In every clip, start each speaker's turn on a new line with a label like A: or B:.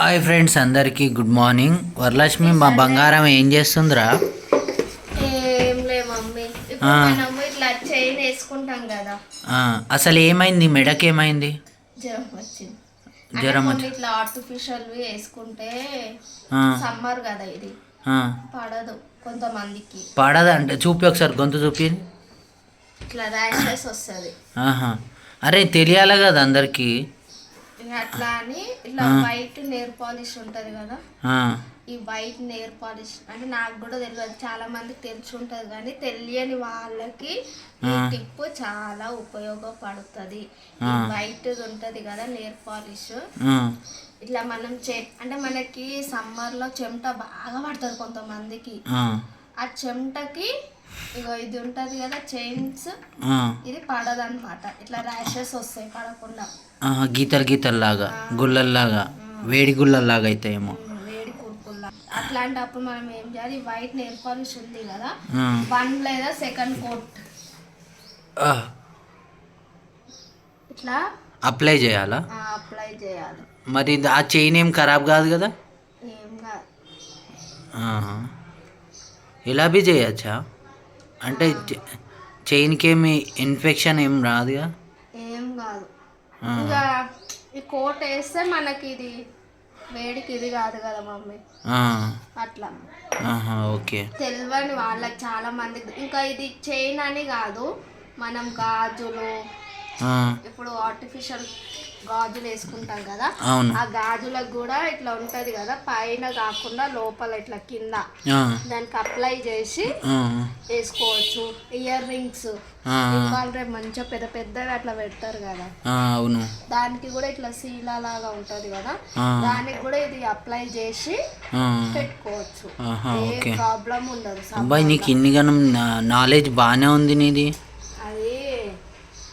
A: Hi friends అందరికీ good morning. Varalakshmi మా బంగారం ఏం చేస్తుందిరా? అసలు ఏమైంది? మెడకి ఏమైంది
B: జ్వరం ఇట్లా ఆర్టిఫిషియల్ వేసుకుంటే సమ్మర్ కదా ఇది. పడదు కొంతమందికి.
A: పడదా? అంటే చూపి ఒకసారి గొంతు చూపి
B: ఇట్లా ర్యాషెస్ వస్తుంది.
A: అరే తెలియాలి కదా అందరికీ.
B: అట్లా అని ఇట్లా. వైట్ నెయిల్ పాలిష్ ఉంటది కదా. ఈ వైట్ నెయిల్ పాలిష్ అంటే నాకు కూడా తెలియదు చాలా మందికి తెలిసి ఉంటది కానీ తెలియని వాళ్ళకి ఈ. టిప్ చాలా ఉపయోగపడుతుంది. వైట్ ఉంటది కదా నెయిల్ పాలిష్. ఇట్లా మనం చే అంటే మనకి సమ్మర్లో చెమట బాగా పడుతుంది కొంతమందికి.
A: ఆ,
B: చెమటకి ఇగో ఇది ఉంటది కదా చైన్స్. ఇది పడదన్నమాట. ఇట్లా ర్యాషెస్ వస్తాయి పడకుండా.
A: గీతలు గీతల్లాగా గుల్లల్లాగా వేడి గుల్లల్లాగా అవుతాయేమో
B: అట్లాంటప్పుడు మనం ఏం చేయాలి? వైట్ నెయిల్ పాలిష్ ఉంది కదా వన్ లేదా సెకండ్ కోట్. ఇట్లా?
A: అప్లై చేయాలా?
B: అప్లై చేయాలి.
A: మరి ఆ చైన్ ఏం ఖరాబ్ కాదు కదా?
B: ఏం కాదు.
A: ఇలా బి చేయచ్చా? అంటే చైన్కి ఏమి ఇన్ఫెక్షన్ ఏం రాదుగా.
B: ఇంకా ఈ కోట్ వేస్తే మనకి ఇది వేడికి ఇది కాదు కదా మమ్మీ. అట్లా.
A: ఓకే.
B: తెలియని వాళ్ళకి చాలా మందికి ఇంకా ఇది చైన్ అని కాదు మనం గాజులు ఇప్పుడు ఆర్టిఫిషియల్ గాజులు వేసుకుంటాం కదా ఆ గాజులకు కూడా ఇట్లా ఉంటది కదా పైన కాకుండా లోపల ఇట్లా కింద దానికి అప్లై చేసి వేసుకోవచ్చు. ఇయర్ రింగ్స్ రేపు మంచిగా పెద్ద పెద్దగా అట్లా పెడతారు కదా.
A: అవును.
B: దానికి కూడా ఇట్లా శీలా లాగా ఉంటది కదా దానికి కూడా ఇది అప్లై చేసి. పెట్టుకోవచ్చు. ఏ ప్రాబ్లం ఉండదు
A: అబ్బాయి నీకు ఇన్ని గనం నాలెడ్జ్ బాగానే ఉంది నీది.
B: అది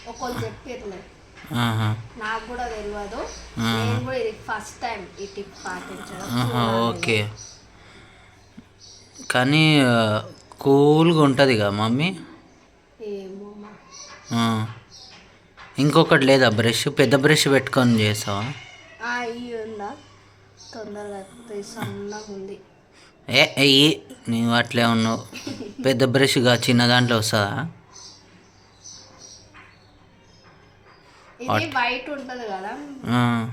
B: ఒకళ్ళు చెప్పిర్లే
A: ఆహా,
B: నాకు కూడా తెలియదు. నేను కూడా ఇది ఫస్ట్ టైం ఈ టిప్ పాటించడం.
A: ఓకే. కానీ కూల్గా ఉంటుంది కదా మమ్మీ. ఇంకొకటి లేదా బ్రష్? పెద్ద బ్రష్ పెట్టుకొని చేసావా? ఏ ఏ నీవు అట్లే ఉన్నావు. పెద్ద బ్రష్గా చిన్న దాంట్లో వస్తుందా?
B: ఇది వైట్ ఉంటది కదా.
A: ఆ,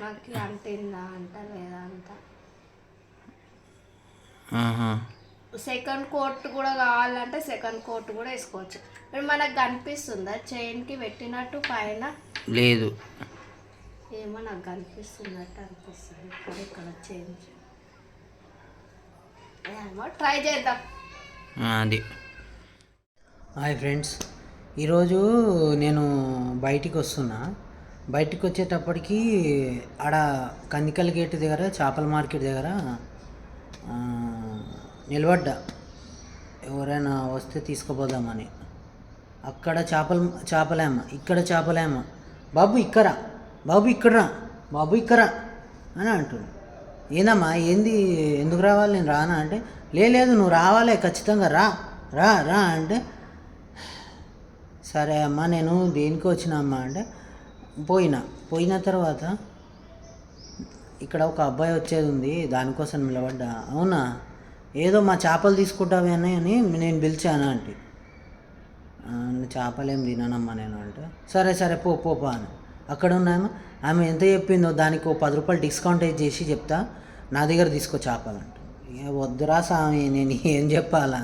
B: నాకు అంటిందా అంట లేదా అంట.
A: ఆహా.
B: సెకండ్ కోట్ కూడా కావాలంటే సెకండ్ కోట్ కూడా వేసుకోవచ్చు. ఇప్పుడు మనకు కనిపిస్తుందా? చైన్కి పెట్టినట్టు పైన?
A: లేదు.
B: ఏమో నాకు కనిపిస్తున్నట్టు అనిపిస్తుంది. ఇక్కడ ఇక్కడ చేంజ్ ఏమో ట్రై చేద్దాం.
A: అది. హాయ్ ఫ్రెండ్స్ ఈరోజు నేను బయటికి వస్తున్నా బయటికి వచ్చేటప్పటికి ఆడ కందికల్ గేట్ దగ్గర చేపల మార్కెట్ దగ్గర నిలబడ్డా. ఎవరైనా వస్తే తీసుకుపోదామని. అక్కడ చేపల చేపలేమ ఇక్కడ చేపలేమ బాబు ఇక్కరా బాబు ఇక్కడరా బాబు ఇక్కరా అని అంటుండు. ఏందమ్మా ఏంది ఎందుకు రావాలి? నేను రానా? అంటే లేదు నువ్వు రావాలే ఖచ్చితంగా రా రా రా అంటే సరే అమ్మా నేను దేనికి వచ్చినామ్మా అంటే పోయినా. పోయిన తర్వాత ఇక్కడ ఒక అబ్బాయి వచ్చేది ఉంది దానికోసం నిలబడ్డా. అవునా? ఏదో మా చేపలు తీసుకుంటావే అని నేను పిలిచాను అంటే చేపలేం చేపలు ఏం తిననమ్మా నేను అంటే. సరే సరే పో పో అని అక్కడ ఉన్నామా ఆమె ఎంత చెప్పిందో దానికి ఓ పది రూపాయలు డిస్కౌంట్ చేసి చెప్తా. నా దగ్గర తీసుకో చేపలు అంటే వద్దురా స్వామి నేను ఏం చెప్పాలా?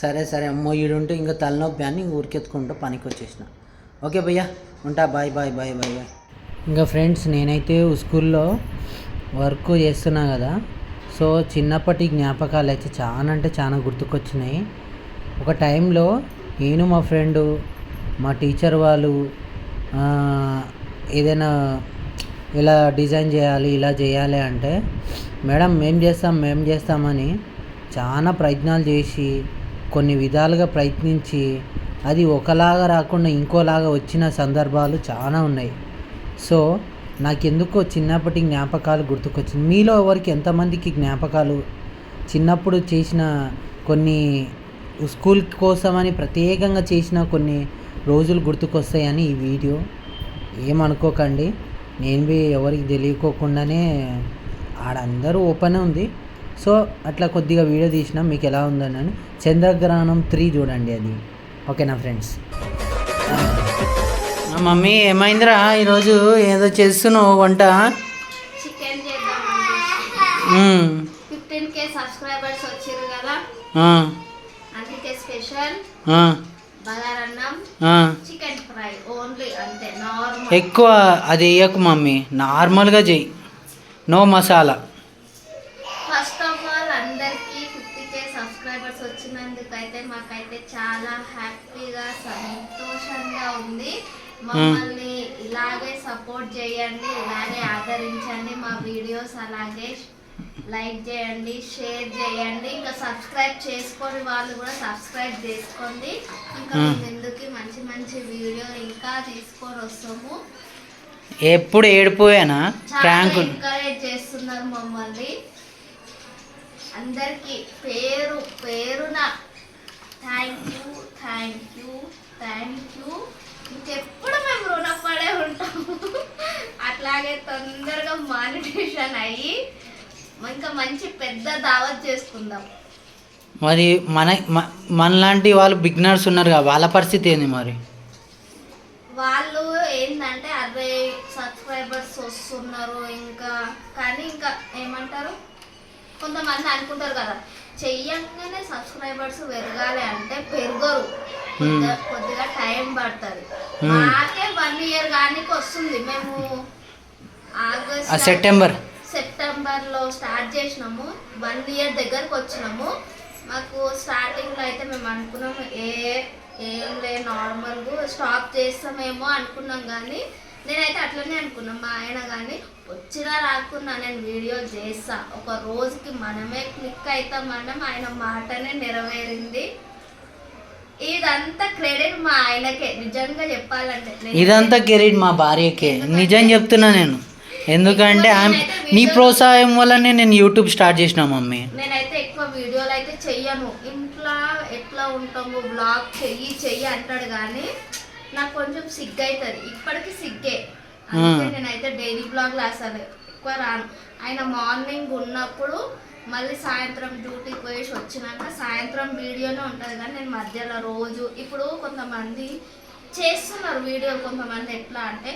A: సరే సరే అమ్మో ఈడుంటే ఇంకా తలనొప్పి అని ఊరికెత్తుకుంటూ పనికి వచ్చేసిన. ఓకే భయ్యా ఉంటా bye bye bye bye bye. ఇంకా ఫ్రెండ్స్ నేనైతే స్కూల్లో వర్క్ చేస్తున్నా కదా సో చిన్నప్పటి జ్ఞాపకాలు అయితే చాలా అంటే చాలా గుర్తుకొచ్చినాయి. ఒక టైంలో నేను మా ఫ్రెండు మా టీచర్ వాళ్ళు ఏదైనా ఇలా డిజైన్ చేయాలి ఇలా చేయాలి అంటే మేడం మేం చేస్తాం మేం చేస్తామని చాలా ప్రయత్నాలు చేసి కొన్ని విధాలుగా ప్రయత్నించి అది ఒకలాగా రాకుండా ఇంకోలాగా వచ్చిన సందర్భాలు చాలా ఉన్నాయి. సో నాకెందుకో చిన్నప్పటి జ్ఞాపకాలు గుర్తుకొచ్చింది. మీలో ఎవరికి ఎంతమందికి జ్ఞాపకాలు చిన్నప్పుడు చేసిన కొన్ని స్కూల్ కోసమని ప్రత్యేకంగా చేసిన కొన్ని రోజులు గుర్తుకొస్తాయని ఈ వీడియో? ఏమనుకోకండి. నేను బి ఎవరికి తెలియకోకుండానే ఆడందరూ ఓపెన్ ఉంది. సో అట్లా కొద్దిగా వీడియో తీసినాం మీకు ఎలా ఉందని చంద్రగ్రహణం త్రీ చూడండి అది. ఓకేనా ఫ్రెండ్స్? మమ్మీ ఏమైందిరా? ఈరోజు ఏదో చేస్తున్నావు వంట?
B: చికెన్ చేద్దాం
A: మ్మ్.
B: ఫిఫ్టీన్ కే సబ్స్క్రైబర్స్ వచ్చారు కదా?
A: ఆ,
B: అందుకే స్పెషల్
A: ఆ,
B: బగారన్నం
A: ఆ.
B: చికెన్ ఫ్రై ఓన్లీ అంతే నార్మల్.
A: ఎక్కువ అది వేయకు మమ్మీ నార్మల్గా చెయ్యి. నో మసాలా.
B: అందరికీ ఫిఫ్టీ కే సబ్స్క్రైబర్స్ వచ్చినందుకు అయితే మాకైతే చాలా హ్యాపీగా సంతోషంగా ఉంది. మమ్మల్ని ఇలాగే సపోర్ట్ చేయండి ఇలాగే ఆదరించండి మా వీడియోస్. అలాగే లైక్ చేయండి షేర్ చేయండి. ఇంకా సబ్స్క్రైబ్ చేసుకొని వాళ్ళు కూడా సబ్స్క్రైబ్ చేసుకోండి. ఇంకా ఎందుకు మంచి మంచి వీడియో ఇంకా తీసుకొని వస్తాము?
A: ఎప్పుడు ఏడిపోయానా? ప్రాంక్
B: ఎంకరేజ్ చేస్తున్నారు మమ్మల్ని. అందరికి పేరు పేరున thank you thank you thank you. ఇంకెప్పుడు మేము రుణపడే ఉంటాము అట్లాగే తొందరగా మానిటేషన్ అయ్యి ఇంకా మంచి పెద్ద దావత్ చేసుకుందాం.
A: మరి మన మనలాంటి వాళ్ళు బిగ్నర్స్ ఉన్నారు కదా వాళ్ళ పరిస్థితి ఏంది మరి?
B: వాళ్ళు ఏంటంటే అరవై సబ్స్క్రైబర్స్ వస్తున్నారు ఇంకా కానీ ఇంకా ఏమంటారు? కొంతమంది అనుకుంటారు కదా చెయ్యంగానే సబ్స్క్రైబర్స్ పెరగాలి అంటే పెరగరు. కొద్దిగా టైం పడుతుంది. మాకే వన్ ఇయర్ కానీ వస్తుంది. మేము ఆగస్ట్
A: సెప్టెంబర్
B: సెప్టెంబర్లో స్టార్ట్ చేసినాము. వన్ ఇయర్ దగ్గరకు వచ్చినాము. మాకు స్టార్టింగ్లో అయితే మేము అనుకున్నాము ఏ ఏం లే నార్మల్గా స్టాప్ చేస్తామేమో అనుకున్నాం కానీ నేనైతే అట్లనే అనుకున్నాం. మా ఆయన కానీ వచ్చినా రాకున్నా నేను వీడియో చేస్తా. ఒక రోజుకి మనమే క్లిక్ అవుతాం మనం ఆయన మాటనే నెరవేరింది. ఇదంతా క్రెడిట్ మా ఆయనకే. నిజంగా చెప్పాలంటే
A: ఇదంతా కెరీర్ మా భార్యకే. నిజం చెప్తున్నా నేను. ఎందుకంటే ఆమె నీ ప్రోత్సాహం వల్లనే నేను యూట్యూబ్ స్టార్ట్ చేసిన మమ్మీ.
B: నేనైతే ఎక్కువ వీడియోలు అయితే చెయ్యను. ఇంట్లో ఎట్లా ఉంటాము బ్లాగ్ చెయ్యి చెయ్యి అంటాడు కానీ నాకు కొంచెం సిగ్గు అవుతుంది ఇప్పటికి సిగ్గే. అందుకే నేనైతే డైలీ బ్లాగ్లు అసలు ఎక్కువ రాను. ఆయన మార్నింగ్ ఉన్నప్పుడు మళ్ళీ సాయంత్రం డ్యూటీకి పోయేసి వచ్చినాక సాయంత్రం వీడియోనే ఉంటుంది కానీ నేను మధ్యలో రోజు ఇప్పుడు కొంతమంది చేస్తున్నారు వీడియో కొంతమంది ఎట్లా అంటే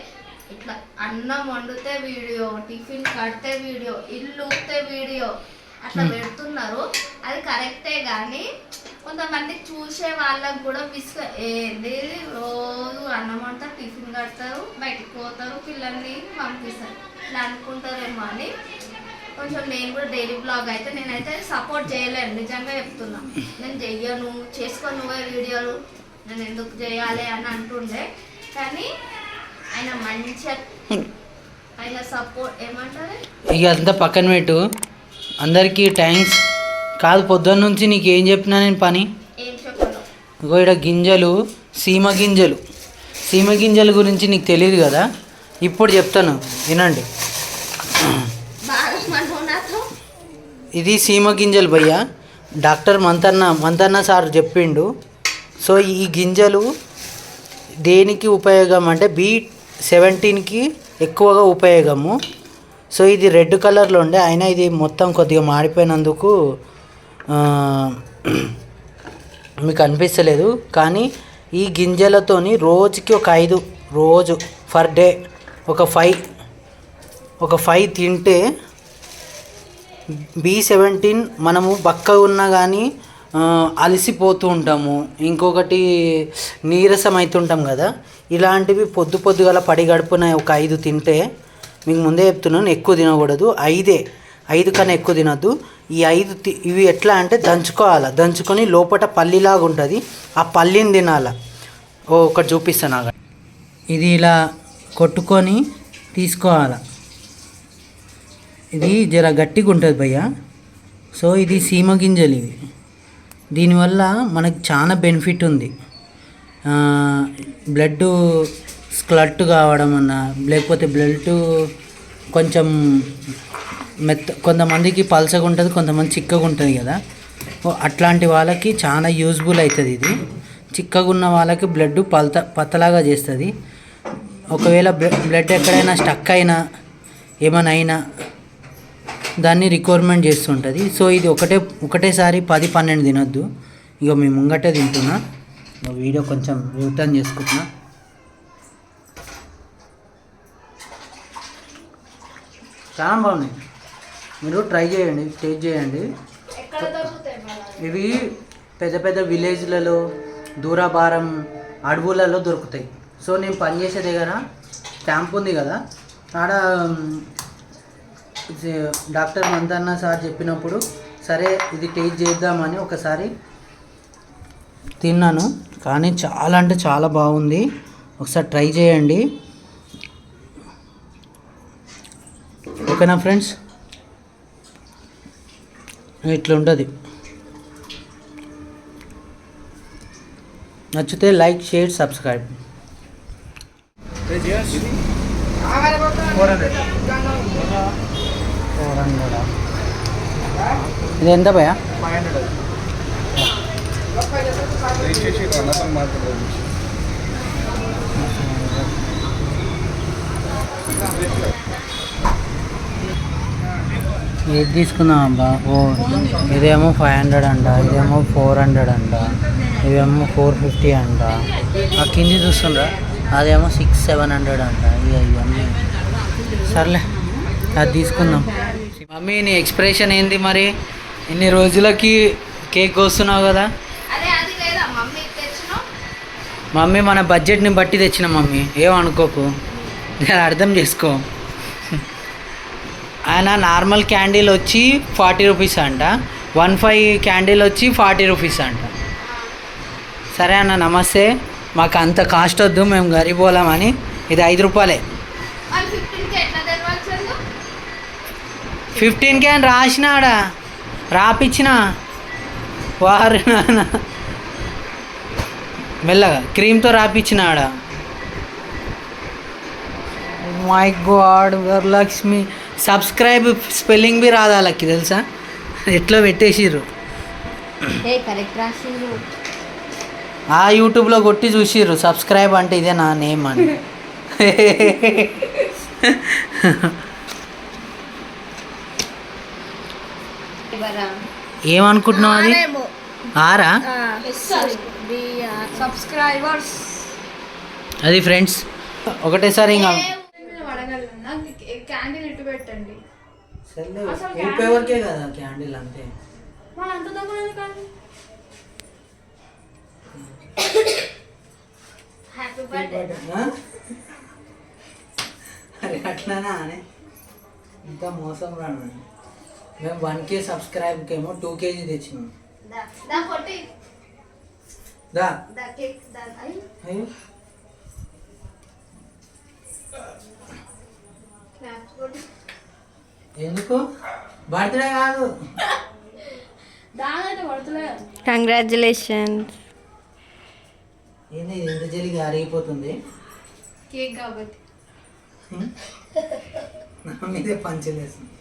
B: ఇట్లా అన్నం వండితే వీడియో టిఫిన్ కడితే వీడియో ఇల్లు ఊపితే వీడియో అట్లా పెడుతున్నారు. అది కరెక్టే కానీ కొంతమంది చూసే వాళ్ళకు కూడా విసుక ఏంది రోజు అన్నం అంతా టిఫిన్ కడతారు బయటికి పోతారు పిల్లల్ని పంపిస్తారు. ఇట్లా అనుకుంటారేమో అని కొంచెం నేను కూడా డైలీ బ్లాగ్ అయితే నేనైతే సపోర్ట్ చేయలేను నిజంగా చెప్తున్నా. నేను చెయ్యను చేసుకో నువ్వే వీడియోలు. నేను ఎందుకు చేయాలి అని అంటుండే. కానీ ఆయన మంచిగా ఆయన సపోర్ట్ ఏమంటారు?
A: ఇక అంతా పక్కన పెట్టు. అందరికీ థ్యాంక్స్ కాదు పొద్దున్న నుంచి నీకు ఏం చెప్పినా నేను పని? ఇగో ఇక్కడ గింజలు సీమ గింజలు. సీమ గింజల గురించి నీకు తెలియదు కదా? ఇప్పుడు చెప్తాను వినండి. ఇది సీమ గింజలు భయ్య. డాక్టర్ మంతన్న మంతన్న సార్ చెప్పిండు. సో ఈ గింజలు దేనికి ఉపయోగం అంటే బీ సెవెంటీన్కి ఎక్కువగా ఉపయోగము. సో ఇది రెడ్ కలర్లో ఉండే అయినా ఇది మొత్తం కొద్దిగా మాడిపోయినందుకు మీకు అనిపిస్తలేదు కానీ ఈ గింజలతోని రోజుకి ఒక ఐదు రోజు ఫర్ డే ఒక ఫైవ్ ఒక ఫైవ్ తింటే బి సెవెంటీన్ మనము బక్కగా ఉన్నా కానీ అలసిపోతూ ఉంటాము. ఇంకొకటి నీరసం అవుతుంటాం కదా. ఇలాంటివి పొద్దు పొద్దుగల పడి గడుపున ఒక ఐదు తింటే మీకు ముందే చెప్తున్నాను ఎక్కువ తినకూడదు. ఐదే ఐదు కన్నా ఎక్కువ తినద్దు. ఈ ఐదు తి- ఇవి ఎట్లా అంటే దంచుకోవాలి. దంచుకొని లోపల పల్లిలాగా ఉంటుంది. ఆ పల్లిని తినాల. ఓ ఒకటి చూపిస్తాను ఆగ ఇది ఇలా కొట్టుకొని తీసుకోవాలి. ఇది జర గట్టిగా ఉంటుంది భయ్య. సో ఇది సీమ గింజలు ఇవి. దీనివల్ల మనకు చాలా బెనిఫిట్ ఉంది. బ్లడ్ స్క్లట్ కావడం అన్నా లేకపోతే బ్లడ్ కొంచెం మెత్త కొంతమందికి పలసగా ఉంటుంది కొంతమంది చిక్కగా ఉంటుంది కదా అట్లాంటి వాళ్ళకి చాలా యూజ్ఫుల్ అవుతుంది ఇది. చిక్కగా ఉన్న వాళ్ళకి బ్లడ్ పలత పతలాగా చేస్తుంది. ఒకవేళ బ్లడ్ ఎక్కడైనా స్టక్ అయినా ఏమైనా అయినా దాన్ని రిక్వైర్మెంట్ చేస్తుంటుంది. సో ఇది ఒకటే ఒకటేసారి పది పన్నెండు తినొద్దు. ఇక మేము ముంగటే తింటున్నా. వీడియో కొంచెం రిటర్న్ చేసుకుంటున్నా. చాలా బాగున్నాయి. మీరు ట్రై చేయండి టేస్ట్ చేయండి. ఇవి పెద్ద పెద్ద విలేజ్లలో దూరభారం అడవులలో దొరుకుతాయి. సో నేను పనిచేసే దగ్గర క్యాంప్ ఉంది కదా ఆడ డాక్టర్ మంతన్న సార్ చెప్పినప్పుడు సరే ఇది టేస్ట్ చేద్దామని ఒకసారి తిన్నాను. కానీ చాలా అంటే చాలా బాగుంది. ఒకసారి ట్రై చేయండి. ఓకేనా ఫ్రెండ్స్? ఇట్లా నచ్చితే like share subscribe. Four hundred ఇది ఎంత భయ ఏది తీసుకుందాం అబ్బా. ఓ ఇదేమో ఫైవ్ హండ్రెడ్ అంట ఇదేమో ఫోర్ హండ్రెడ్ అంట ఇవేమో ఫోర్ ఫిఫ్టీ అంట. ఆ కింది చూస్తుండ్రా అదేమో సిక్స్ సెవెన్ హండ్రెడ్ అంట. ఇక ఇవన్నీ. సర్లే అది తీసుకుందాం. మమ్మీ నీ ఎక్స్ప్రెషన్ ఏంది మరి? ఇన్ని రోజులకి కేక్ వస్తున్నావు కదా.
B: మమ్మీ
A: మన బడ్జెట్ని బట్టి తెచ్చిన మమ్మీ. ఏమనుకోకు నేను అర్థం చేసుకో. ఆయన నార్మల్ క్యాండిల్ వచ్చి ఫార్టీ రూపీస్ అంట. వన్ ఫైవ్ క్యాండిల్ వచ్చి ఫార్టీ రూపీస్ అంట. సరే అన్న నమస్తే. మాకు అంత కాస్ట్ వద్దు మేము గరీబోళమని ఇది ఐదు రూపాయలే.
B: ఫిఫ్టీన్కి
A: ఫిఫ్టీన్కే అని రాసినాడా? రాపిచ్చిన? వారు మెల్లగా క్రీమ్తో రాపిచ్చినాడ? My god Varalakshmi. Subscribe spelling B రాదా వాళ్ళకి తెలుసా? ఎట్లా పెట్టేసిర్రు. ఆ యూట్యూబ్లో కొట్టి చూసిర్రు సబ్స్క్రైబ్ అంటే ఇదే నా నేమ్ అని. ఏమనుకుంటున్నావు అది? ఆరా?
B: సబ్స్క్రైబర్స్
A: అది ఫ్రెండ్స్ ఒకటేసారి ఇంకా
B: క్యాండిల్ ఇటు పెట్టండి.
A: ఊపేవరకే కదా క్యాండిల్ అంతే.
B: మన అంత దొంగ కానీ హ్యాపీ బర్త్డే
A: ఆ? అరే అట్లానా అని? ఇంత మోసం రాను మేము వన్ కే సబ్స్క్రైబ్కి ఏమో టూ కేజీ తెచ్చినాం.
B: దా దా కొట్టి.
A: దా.
B: దా కేక్ దా అయ్యి.
A: ఎందుకు? బర్త్డే కాదు.
C: కంగ్రాచులేషన్స్
A: ఏంది ఇది ఎంత జల్లిగా అరిగిపోతుంది?
B: కేక్ కాబట్టి.
A: నా మీదే పంచలేస్తుంది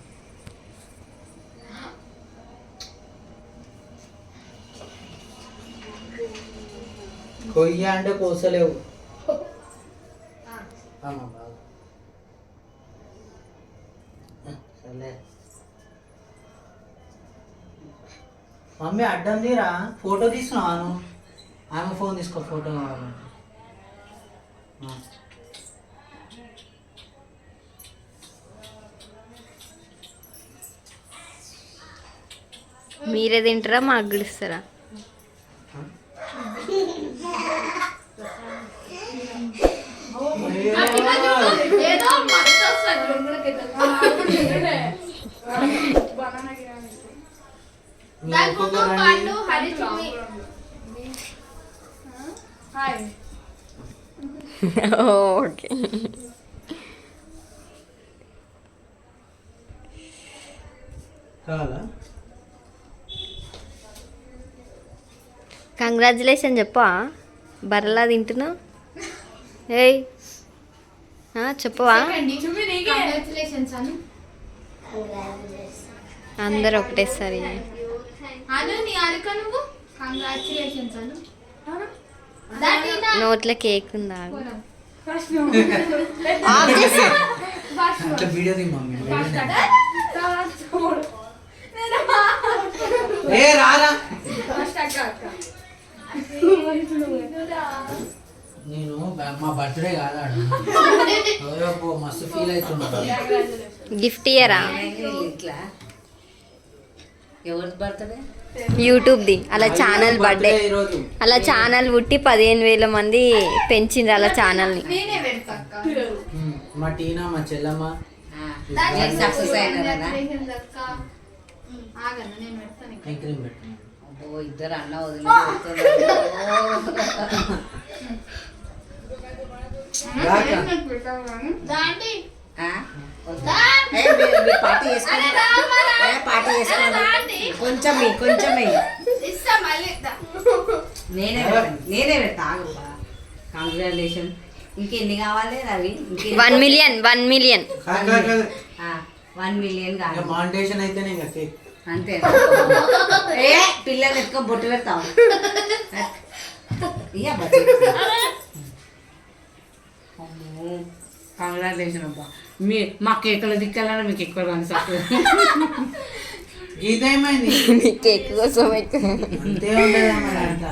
A: కొయ్య అంటే కోసలేవు. మమ్మీ అడ్డం తీరా ఫోటో తీసుకున్నాను ఆమె ఫోన్ తీసుకో ఫోటో.
C: మీరే తింటారా మాకు గుడిస్తారా
B: ఏదో మస్తు
A: మీ
B: దాని
A: ఒక్కొక్క
B: ముందు
A: రండి.
B: పండు హరి చున్ని
C: ఓకే. కంగ్రాచులేషన్ చెప్పా బర్రలా తింటున్నావు? ఏయ్. చెప్పవా? అందరు ఒకటేసారి.
B: అను నీ అరక నువ్వు కంగ్రాచులేషన్స్ అను దాటి నా-
C: నోట్లో కేక్ ఉందా?
A: నేను మా బర్త్డే కాదు మస్తు ఫీల్ అవుతున్నా
C: గిఫ్ట్ ఇయరా
D: ఇట్లా
C: యూట్యూబ్ది. అలా ఛానల్ బర్త్డే అలా ఛానల్ పుట్టి పదిహేను వేల మంది పెంచిండ్రు అలా ఛానల్ని
A: మా టీనా మా చెల్లమ్మ.
D: సక్సెస్ ఇద్దరు అన్న పార్టీ చేసుకోండి. ఏ, పార్టీ చేసుకోండి. కొంచెం కొంచెం. నేనే నేనే పెడతా. కంగ్రాచులేషన్ ఇంకెన్ని కావాలి Ravi?
C: One million one million
D: one million కావాలి
A: అయితేనే
D: అంతే. ఏ పిల్లలు ఎత్తుకో బొట్టు పెడతాం ఇయ్య కంగ్రాచులేషన్ అబ్బా. మీ మా కేకుల దిక్కాలన్నా మీకు ఎక్కువ కానీ సార్
A: గీత ఏమైంది
C: కేక్ కోసం అయితే
A: అంతే ఉండదు మరి అంతా.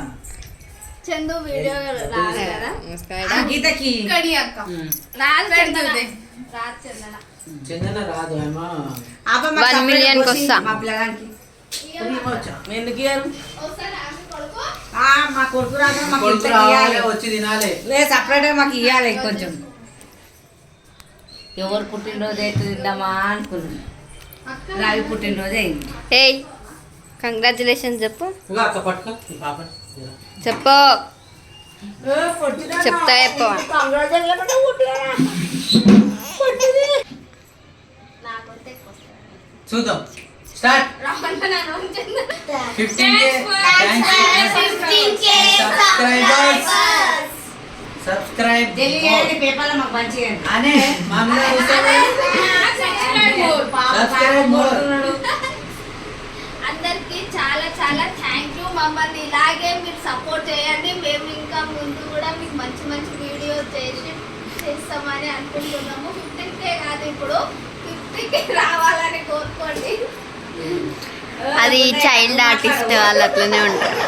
B: చందు వీడియో రాదు కదా
D: గీతకి.
B: రాదు చందన. రాదు
A: రాదు
D: మాకు
C: వస్తా.
D: మా పిల్లగానికి. ఎందుకు ఇయ్యరు?
B: కొడుకు?
D: ఆ, మా కొడుకు రాదు మాకు
A: కొడుకు
D: ఇంత
A: రావాలి
D: ఇయ్యాలి.
A: వచ్చి తినాలి.
D: లేదు సపరేట్ మాకు ఇవ్వాలి కొంచెం ఎవరు పుట్టినరోజు అయితే తిందామా అనుకున్నాను.
B: అక్క
D: రావి పుట్టినరోజు అయింది.
C: ఏయ్ కంగ్రాచులేషన్ చెప్పు.
A: ఇంకా అక్క పట్టుకో ఈ పాప.
C: చెప్పు. చెప్తా చెప్పు.
B: నాకొస్తే ఎక్కువ వస్తాయి.
A: చూద్దాం. స్టార్ట్.
B: రమ్మన్నాను Chandana.
A: Fifteen K. Subscribers subscribe అనే.
B: అందరికి చాలా చాలా థ్యాంక్ యూ మమ్మల్ని ఇలాగే మీరు సపోర్ట్ చేయండి. మేము ఇంకా ముందు కూడా మీకు మంచి మంచి వీడియో చేసి చేస్తామని అనుకుంటున్నాము. ఫిఫ్టీన్ కే కాదు ఇప్పుడు. ఫిఫ్టీ కే రావాలని కోరుకోండి.
C: అది చైల్డ్ ఆర్టిస్ట్ వాళ్ళు అట్లనే ఉంటారు.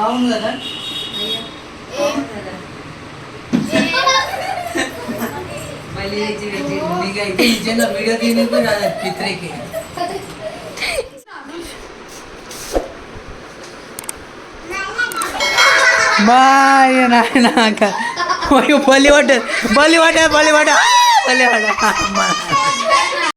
A: అవును కదా?
B: ఏం-
D: మళ్ళీ తెచ్చి పెట్టి
A: నీకు అయితే నిజంగా వీడియో తీయడానికి రాదు పిత్రికి